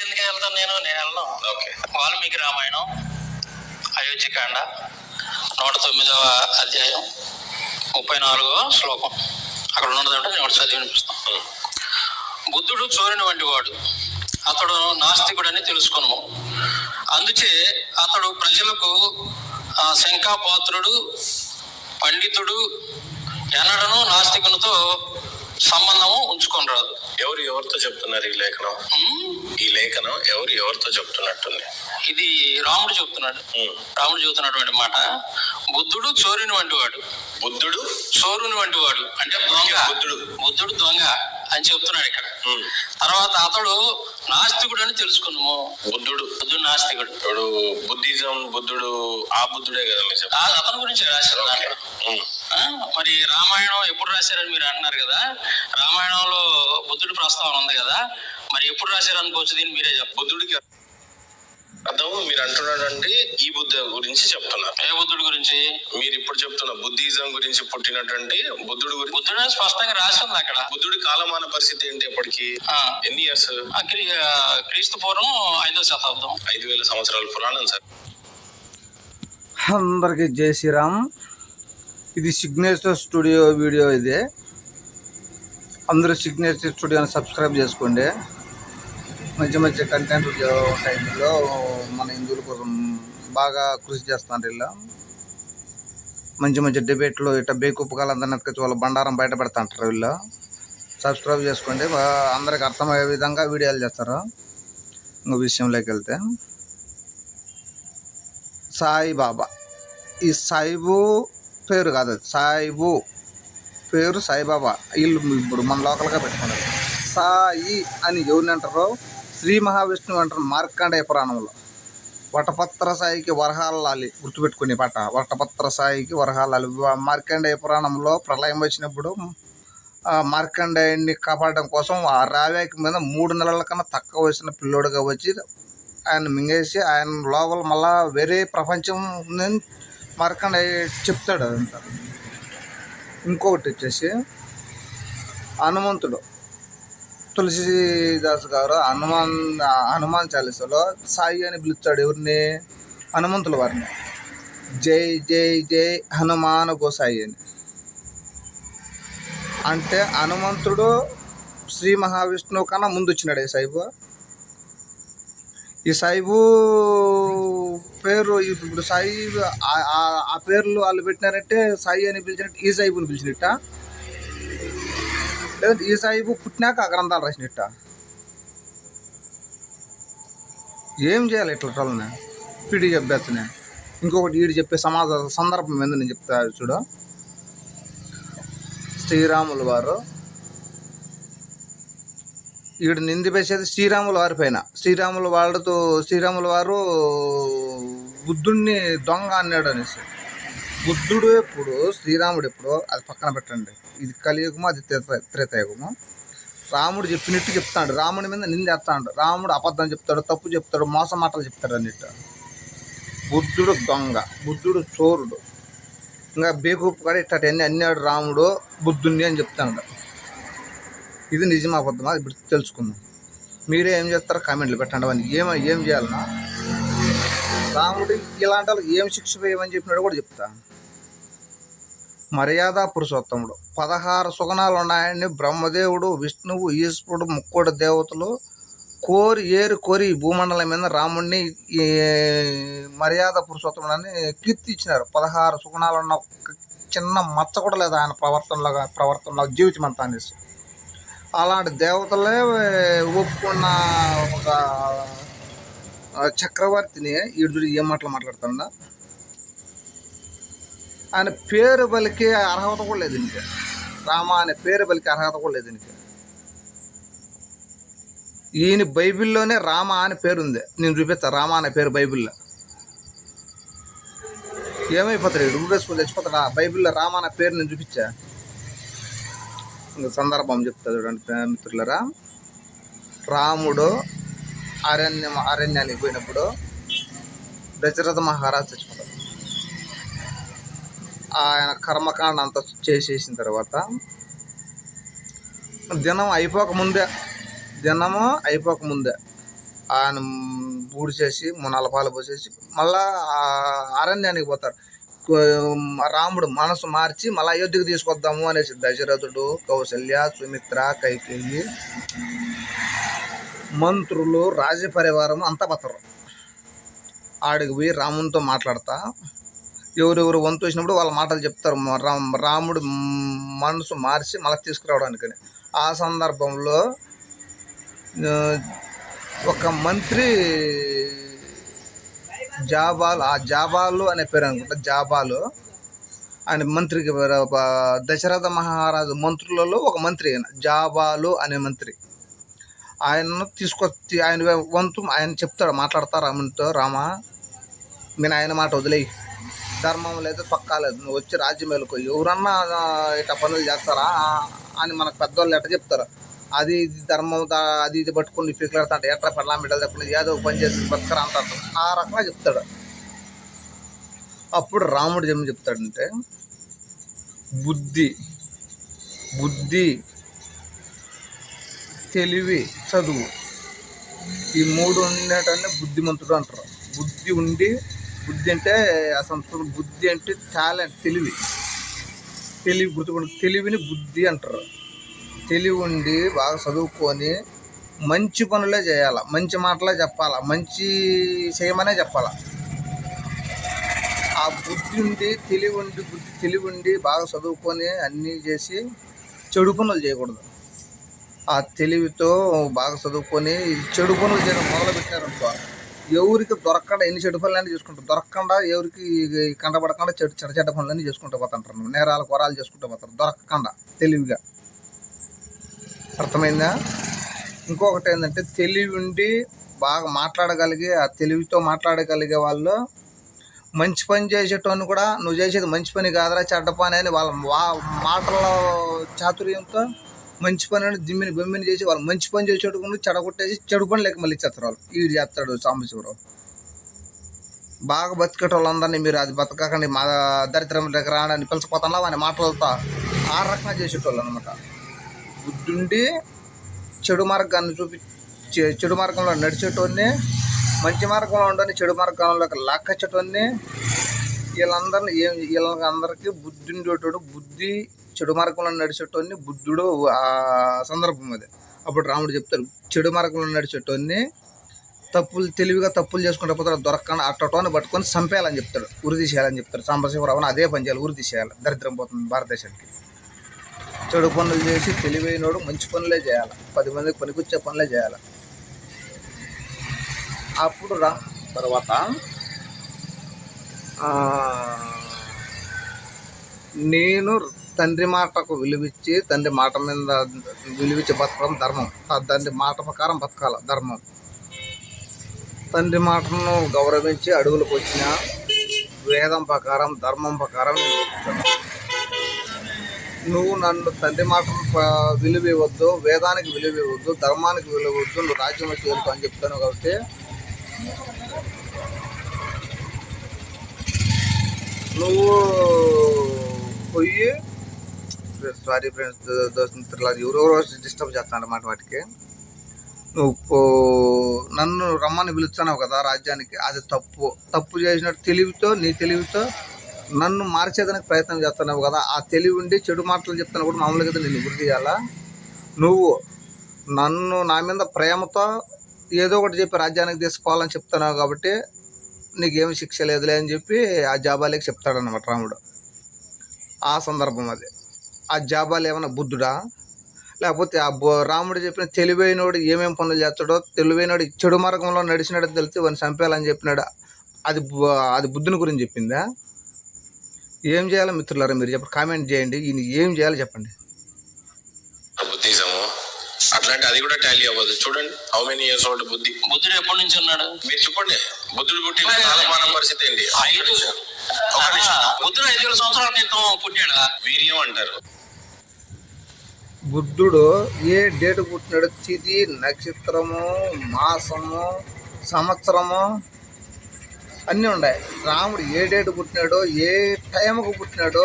ఎందుకు వెళ్తాను నేను నేను వెళ్ళను. ఓకే. వాల్మీకి రామాయణం అయోధ్యకాండ నూట తొమ్మిదవ అధ్యాయం ముప్పై నాలుగవ శ్లోకం. అక్కడ ఉన్నదంటే నేను చదివి వినిపిస్తాను. బుద్ధుడు చోరిన వంటి వాడు. అతడు నాస్తికుడని తెలుసుకును. అందుచే అతడు ప్రజలకు శంకాపాత్రుడు పండితుడు ఎన్నడను నాస్తికునితో సంబంధము ఉంచుకొనరాదు ఎవరు ఎవరితో చెప్తున్నారు ఈ లేఖనం? ఈ లేఖనం ఎవరు ఎవరితో చెప్తున్నట్టుంది? ఇది రాముడు చెప్తున్నాడు. రాముడు చెబుతున్నటువంటి మాట బుద్ధుడు చోరుని వంటి వాడు బుద్ధుడు? చోరుని వంటి వాడు అంటే దొంగ. బుద్ధుడు. బుద్ధుడు దొంగ అని చెప్తున్నాడు ఇక్కడ. తర్వాత అతడు నాస్తికుడు అని తెలుసుకున్నాము. బుద్ధుడు. బుద్ధుడు నాస్తికుడు. ఇప్పుడు బుద్ధిజం బుద్ధుడు ఆ బుద్ధుడే కదా మీరు అతని గురించి రాశారు దాంట్లో మరి రామాయణం ఎప్పుడు రాశారని మీరు అంటున్నారు కదా? రామాయణంలో బుద్ధుడి ప్రస్తావన ఉంది కదా? మరి ఎప్పుడు రాశారు అనుకోవచ్చు దీన్ని మీరే బుద్ధుడికి అర్థం? మీరు అంటున్నాడంటే ఈ బుద్ధ గురించి చెప్తున్నారు ఏ బుద్ధుడి గురించి? మీరు ఇప్పుడు చెప్తున్న బుద్ధిజం గురించి పుట్టినటువంటి బుద్ధుడు గురించి బుద్ధుడు స్పష్టంగా రాసి ఉంది అక్కడ. బుద్ధుడి కాలమాన పరిస్థితి ఏంటి అప్పటికి? ఆ, ఎన్ని ఇయర్స్ క్రీస్తు పూర్వం ఐదో శతాబ్దం. ఐదు వేల సంవత్సరాల పురాణం సార్. అందరికీ జై శ్రీరామ్. ఇది సిగ్నేచర్ స్టూడియో వీడియో ఇది. అందరూ సిగ్నేచర్ స్టూడియోని సబ్స్క్రైబ్ చేసుకోండి. మంచి మంచి కంటెంట్ టైంలో మన హిందువుల కోసం బాగా కృషి చేస్తున్నారు వీళ్ళు. మంచి మంచి డిబేట్లు ఇట్లా బేకుప్పకాలు అందరిని వాళ్ళ బండారం బయట పెడతాంటారు వీళ్ళు. సబ్స్క్రైబ్ చేసుకోండి. అందరికి అర్థమయ్యే విధంగా వీడియోలు చేస్తారు. ఇంకో విషయంలోకి వెళ్తే సాయిబాబా. ఈ సాయిబు పేరు కాదు సాయిబు పేరు సాయిబాబా. వీళ్ళు ఇప్పుడు మన లోకల్గా పెట్టుకున్నారు. సాయి అని ఎవరిని అంటారో? శ్రీ మహావిష్ణువు అంటారు మార్కండేయ పురాణంలో. వటపత్ర సాయికి వరహాలాలి గుర్తుపెట్టుకునే పాట. వటపత్ర సాయికి వరహాలాలి మార్కండేయ పురాణంలో ప్రళయం వచ్చినప్పుడు మార్కండేయుడిని కాపాడడం కోసం ఆ రావేకి మీద మూడు నెలల కన్నా తక్కువ వయసున్న పిల్లోడుగా వచ్చి ఆయన మింగేసి ఆయన లోపల మళ్ళా వేరే ప్రపంచం ఉందని మార్కండేయ చెప్తాడు అదంతా. ఇంకొకటి వచ్చేసి హనుమంతుడు. తులసిదాస్ గారు హనుమాన్ హనుమాన్ చాలీసాలో సాయి అని పిలుస్తాడు ఎవరిని? హనుమంతుల వారిని. జై జై జై హనుమాన్ గోసాయి అని. అంటే హనుమంతుడు శ్రీ మహావిష్ణువు కన్నా ముందు వచ్చినాడు ఈ సాయిబు. ఈ సాయిబు పేరు ఇప్పుడు సాయి ఆ- ఆ- ఆ పేర్లు వాళ్ళు పెట్టినారంటే సాయి అని పిలిచినట్టు ఈ సాయిబుని పిలిచినట్ట. లేదంటే ఈ సాయిబు పుట్టినాక ఆ గ్రంథాలు రాసినట్ట? ఏం చేయాలి ఇట్లా వాళ్ళని పీడి చెప్పేస్తున్నా ఇంకొకటి ఈడు చెప్పే సమాజ సందర్భం ఏందో నేను చెప్తా చూడు. శ్రీరాములు వారు ఈడు నిందిపేసేది శ్రీరాముల వారి పైన. శ్రీరాముల వాళ్ళతో శ్రీరాముల వారు బుద్ధుణ్ణి దొంగ అన్నాడు అనేసి. బుద్ధుడు ఎప్పుడు శ్రీరాముడు ఎప్పుడు అది పక్కన పెట్టండి. ఇది కలియుగము అది త్రేతయుగము. రాముడు చెప్పినట్టు చెప్తాడు. రాముడి మీద నిందేస్తాడు రాముడు అబద్ధం చెప్తాడు తప్పు చెప్తాడు మోసం మాటలు చెప్తాడు అన్నట్టు. బుద్ధుడు దొంగ బుద్ధుడు చోరుడు. ఇంకా బేకూపు కూడా ఇట్టటి అన్ని అన్నాడు రాముడు బుద్ధుణ్ణి అని చెప్తాడు. ఇది నిజం అబద్ధమా? ఇప్పుడు తెలుసుకుందాం. మీరే ఏం చేస్తారో కామెంట్లు పెట్టండి. అవన్నీ ఏం ఏం చేయాలన్నా? రాముడు ఇలాంటి వాళ్ళకి ఏం శిక్ష వేయమని చెప్పినాడు కూడా చెప్తాను మర్యాద పురుషోత్తముడు. పదహారు సుగణాలు ఉన్నాయని బ్రహ్మదేవుడు విష్ణువు ఈశ్వరుడు ముక్కోడు దేవతలు కోరి ఏరు కోరి ఈ భూమండలం మీద రాముడిని ఈ మర్యాద పురుషోత్తముడు అని కీర్తి ఇచ్చినారు. పదహారు సుగుణాలు ఉన్న చిన్న మచ్చ కూడా లేదు ఆయన ప్రవర్తనలో ప్రవర్తనలో జీవితం అంతా అనేసి అలాంటి దేవతలే ఒప్పుకున్న ఒక చక్రవర్తిని ఈడు ఏం మాటలు మాట్లాడుతున్నా ఆయన పేరు బలికి అర్హత కూడా లేదు ఇంకే రామ అనే పేరు బలికి అర్హత కూడా లేదు ఇంకే ఈయన బైబిల్లోనే రామ అనే పేరు ఉంది. నేను చూపిస్తా రామ అనే పేరు బైబిల్లో. ఏమైపోతాడు? ఈడు ఊరేసుకొని చచ్చిపోతాడా? బైబిల్లో రామ అనే పేరు నేను చూపించా? ఇంకా సందర్భం చెప్తా చూడండి మిత్రులరా. రాముడు అరణ్యం అరణ్యానికి పోయినప్పుడు దశరథ మహారాజు చచ్చిపోతాడు ఆయన కర్మకాండ అంతా చేసేసిన తర్వాత దినం అయిపోక ముందే దినము అయిపోక ముందే ఆయన పూడిచేసి మూడు పాలు పోసేసి మళ్ళా అరణ్యానికి పోతారు. రాముడు మనసు మార్చి మళ్ళీ అయోధ్యకు తీసుకొద్దాము అనేసి దశరథుడు కౌశల్య సుమిత్ర కైకేయి మంత్రులు రాజపరివారం అంతా పోతారు. ఆడికి పోయి రామునితో మాట్లాడతా ఎవరెవరు వంతు వచ్చినప్పుడు వాళ్ళ మాటలు చెప్తారు. మ- రాముడు మనసు మార్చి మళ్ళీ తీసుకురావడానికని. ఆ సందర్భంలో ఒక మంత్రి జాబాలు ఆ జాబాలు అనే పేరు అనుకుంటా జాబాలు ఆయన మంత్రికి ఒక దశరథ మహారాజు మంత్రులలో ఒక మంత్రి ఆయన జాబాలు అనే మంత్రి. ఆయనను తీసుకొచ్చి ఆయన వంతు ఆయన చెప్తాడు మాట్లాడతా రామునితో రామా నేను ఆయన మాట వదిలేయి. ధర్మం లేదు పక్కా లేదు. నువ్వు వచ్చి రాజ్యం వెళ్ళుకో ఎవరన్నా ఇట ఇట్లా పనులు చేస్తారా? అని మనకు పెద్దవాళ్ళు ఎట్ట చెప్తారు. అది ఇది ధర్మం అది ఇది పట్టుకుని పీకులాడుతా అంటే ఎట్లా పెళ్ళా బిడ్డలు చెప్పండి ఏదో పని చేసి బతకరా అంటారు. ఆ రకంగా చెప్తాడు. అప్పుడు రాముడు ఏమి చెప్తాడంటే బుద్ధి బుద్ధి తెలివి చదువు ఈ మూడు ఉండేటన్నీ బుద్ధిమంతుడు అంటారు. బుద్ధి ఉండి బుద్ధి అంటే ఆ సంస్కృతం బుద్ధి అంటే టాలెంట్ తెలివి. తెలివి గుర్తుపడి తెలివిని బుద్ధి అంటారు. తెలివి ఉండి బాగా చదువుకొని మంచి పనులే చేయాలి మంచి మాటలే చెప్పాలా మంచి చేయమనే చెప్పాలా. ఆ బుద్ధి ఉండి తెలివి ఉండి బుద్ధి తెలివి ఉండి బాగా చదువుకొని అన్నీ చేసి చెడు పనులు చేయకూడదు. ఆ తెలివితో బాగా చదువుకొని చెడు పనులు చేయడం మొదలు పెట్టారనుకో ఎవరికి దొరకకుండా ఎన్ని చెడు పనులన్నీ చేసుకుంటారు దొరకకుండా ఎవరికి ఈ కంటపడకుండా చెడు చెడ్డ చెడ్డ పనులన్నీ చేసుకుంటూ పోతుంటారు. నేరాలు కొరాలు చేసుకుంటూ పోతారు. దొరకకుండా తెలివిగా. అర్థమైందా? ఇంకొకటి ఏంటంటే తెలివి ఉండి బాగా మాట్లాడగలిగే ఆ తెలివితో మాట్లాడగలిగే వాళ్ళు మంచి పని చేసేటోని కూడా నువ్వు చేసేది మంచి పని కాదురా చెడ్డ పని అని వాళ్ళ మాటల చాతుర్యంతో మంచి పని అని దిమ్మిని బొమ్మిని చేసి వాళ్ళు మంచి పని చేసేటప్పుడు చెడగొట్టేసి చెడు పని లేక మళ్ళీ చేస్తారు వాళ్ళు. ఈడు చేస్తాడు సాంబశివరావు. బాగా బతికేట వాళ్ళందరినీ మీరు అది బతకకండి మా దరిద్రం దగ్గర రాడని పిలిచిపోతున్నా వాని మాటలతో ఆ రకంగా చేసేటోళ్ళు అనమాట బుద్ధుండి చెడు మార్గాన్ని చూపి చెడు మార్గంలో నడిచేటోన్ని మంచి మార్గంలో ఉండని చెడు మార్గంలోకి లాక్కొచ్చేటోన్ని వీళ్ళందరినీ ఏం వీళ్ళందరికీ బుద్ధి ఉండేటోడు బుద్ధి చెడు మార్గంలో నడిచేటోన్ని బుద్ధుడు ఆ సందర్భం అది. అప్పుడు రాముడు చెప్తాడు చెడు మార్గంలో నడిచేటోన్ని తప్పులు తెలివిగా తప్పులు చేసుకుంటే పోతే దొరకని అట్టటోని పట్టుకొని చంపేయాలని చెప్తాడు ఉరి తీసేయాలని చెప్తాడు. సాంబశివరావుని అదే పని చేయాలి ఉరి తీసేయాలి. దరిద్రం పోతుంది భారతదేశానికి. చెడు పనులు చేసి తెలివైనోడు మంచి పనులే చేయాలి. పది మందికి పనికొచ్చే పనులే చేయాలి. అప్పుడు రా తర్వాత నేను తండ్రి మాటకు విలువిచ్చి తండ్రి మాట మీద విలువిచ్చి బతకడం ధర్మం. తండ్రి మాట ప్రకారం బతకాల ధర్మం. తండ్రి మాటను గౌరవించి అడుగులకు వచ్చిన వేదం ప్రకారం ధర్మం ప్రకారం నువ్వు నన్ను తండ్రి మాట ప- విలువ ఇవ్వద్దు వేదానికి విలువ ఇవ్వద్దు ధర్మానికి విలువ ఇవ్వద్దు నువ్వు రాజ్యంలో చేరుకో అని చెప్తాను కాబట్టి నువ్వు పోయి సారీ ఫ్రెండ్స్ దోస్తులు ఎవరెవరో డిస్టర్బ్ చేస్తాను అన్నమాట వాటికి. నువ్వు పో- నన్ను రమ్మని పిలుస్తున్నావు కదా రాజ్యానికి అది తప్పు. తప్పు చేసినట్టు తెలివితో నీ తెలివితో నన్ను మార్చేదానికి ప్రయత్నం చేస్తున్నావు కదా ఆ తెలివి ఉండి చెడు మాటలు చెప్తున్నా కూడా మామూలుగా అయితే నేను గురి చేయాలా? నువ్వు నన్ను నా మీద ప్రేమతో ఏదో ఒకటి చెప్పి రాజ్యానికి తీసుకోవాలని చెప్తున్నావు కాబట్టి నీకేమి శిక్ష లేదులే అని చెప్పి ఆ జాబాలేకి చెప్తాడనమాట రాముడు. ఆ సందర్భం అది. ఆ జాబాలు ఏమన్నా బుద్ధుడా? లేకపోతే ఆ బో- రాముడు చెప్పిన తెలివైనోడు ఏమేం పనులు చేస్తాడో తెలివైనోడు చెడు మార్గంలో నడిచినాడో తెలిసి వాడిని చంపేయాలని చెప్పినాడు? అది అది బుద్ధుని గురించి చెప్పిందా? ఏం చేయాలో మిత్రులారా మీరు చెప్పండి కామెంట్ చేయండి. ఈయన ఏం చేయాలో చెప్పండి. బుద్ధిజము అట్లాంటి అది కూడా టాలీ అవ్వదు. చూడండి హౌ మెనీ ఇయర్స్ ఓల్డ్ బుద్ధి. బుద్ధుడు ఎప్పటి నుంచి ఉన్నాడు? మీరు చెప్పండి. బుద్ధుడు పుట్టిన కాలమాన పరిస్థితి ఏంటి? బుద్ధుడు ఐదు వేల సంవత్సరాల క్రితం పుట్టాడా? వీర్యం అంటారు. బుద్ధుడు ఏ డేట్ పుట్టినాడు తిది నక్షత్రము మాసము సంవత్సరము అన్నీ ఉన్నాయి. రాముడు ఏ డేట్ పుట్టినాడో ఏ టైంకు పుట్టినాడో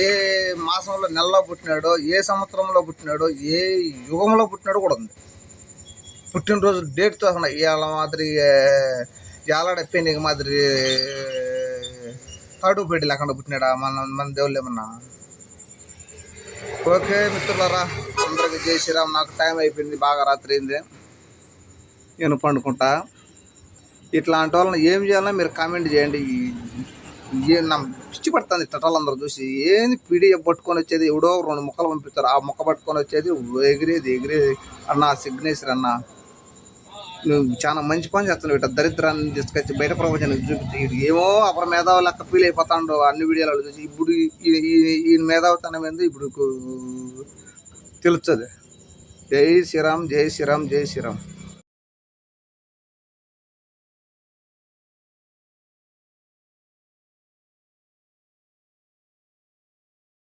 ఏ మాసంలో నెలలో పుట్టినాడో ఏ సంవత్సరంలో పుట్టినాడో ఏ యుగంలో పుట్టినాడో కూడా ఉంది. పుట్టినరోజు డేట్తో ఇవాళ మాదిరి ఏలాడ పెళ్ళికి మాదిరి తాడు లేకుండా పుట్టినాడా మన మన దేవుళ్ళు ఏమన్నా? ఓకే మిత్రులరా అందరికి జై శ్రీరామ్. నాకు టైం అయిపోయింది బాగా రాత్రి అయింది. నేను పండుకుంటా. ఇట్లాంటి వాళ్ళని ఏం చేయాలో మీరు కామెంట్ చేయండి. ఏ నా పిచ్చి పడుతుంది తటాలందరూ చూసి. ఏంది పీడిఎఫ్ పట్టుకొని వచ్చేది? ఎవడో రెండు ముక్కలు పంపిస్తారు. ఆ ముక్క పట్టుకొని వచ్చేది ఎగిరేది ఎగిరేది. అన్న సిగ్నేచర్ అన్న. నువ్వు చాలా మంచి పని చేస్తున్నావు. ఇట్లా దరిద్రాన్ని తీసుకొచ్చి బయట ప్రపంచానికి చూపించి ఏమో అప్పుడు మేధావి లెక్క ఫీల్ అయిపోతాడు అన్ని వీడియోలు చూసి ఇప్పుడు ఈ- ఈ- మేధావితనం ఏంది ఇప్పుడు తెలుస్తుంది. జై శ్రీరామ్ జై శ్రీరామ్ జై శ్రీరామ్.